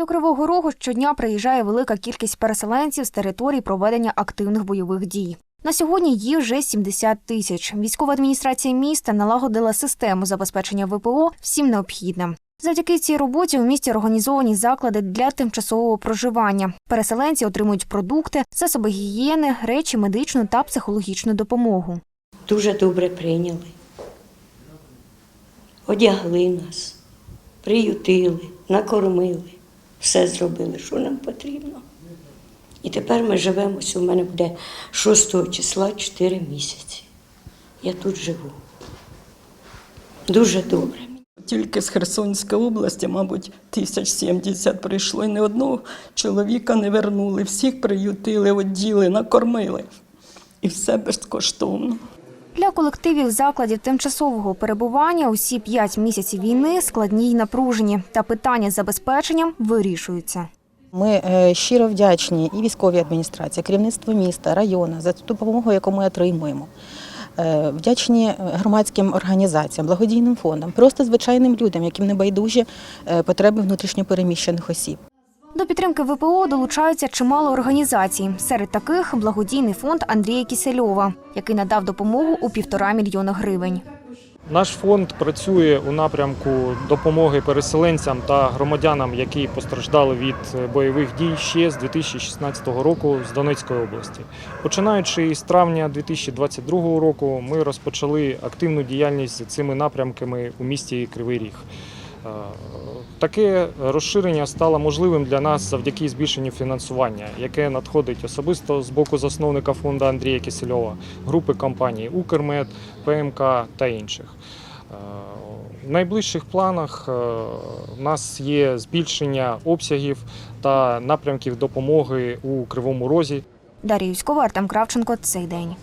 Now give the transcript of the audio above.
До Кривого Рогу щодня приїжджає велика кількість переселенців з територій проведення активних бойових дій. На сьогодні їх вже 70 тисяч. Військова адміністрація міста налагодила систему забезпечення ВПО всім необхідним. Завдяки цій роботі у місті організовані заклади для тимчасового проживання. Переселенці отримують продукти, засоби гігієни, речі, медичну та психологічну допомогу. дуже добре прийняли. Одягли нас, приютили, накормили, все зробили, що нам потрібно. І тепер ми живемо, у мене буде 6 числа 4 місяці. Я тут живу. Дуже добре. Тільки з Херсонської області, мабуть, тисяч сімдесят прийшло. І ні одного чоловіка не вернули. Всіх приютили, оділи, накормили. І все безкоштовно. Для колективів закладів тимчасового перебування усі п'ять місяців війни складні й напружені, та питання з забезпеченням вирішуються. Ми е, щиро вдячні і військовій адміністрації, керівництву міста, району за ту допомогу, яку ми отримуємо. Е, Вдячні громадським організаціям, благодійним фондам, просто звичайним людям, яким не байдужі е, потреби внутрішньопереміщених осіб. Підтримки ВПО долучаються чимало організацій. Серед таких благодійний фонд Андрія Кісельова, який надав допомогу у півтора мільйона гривень. Наш фонд працює у напрямку допомоги переселенцям та громадянам, які постраждали від бойових дій ще з 2016 року з Донецької області. Починаючи з травня 2022 року, ми розпочали активну діяльність з цими напрямками у місті Кривий Ріг. Е, Таке розширення стало можливим для нас завдяки збільшенню фінансування, яке надходить особисто з боку засновника фонду Андрія Кисельова, групи компаній Укрмед, ПМК та інших. Е, В найближчих планах е, у нас є збільшення обсягів та напрямків допомоги у Кривому Розі. Дар'я Юськова, Артем Кравченко. Цей день.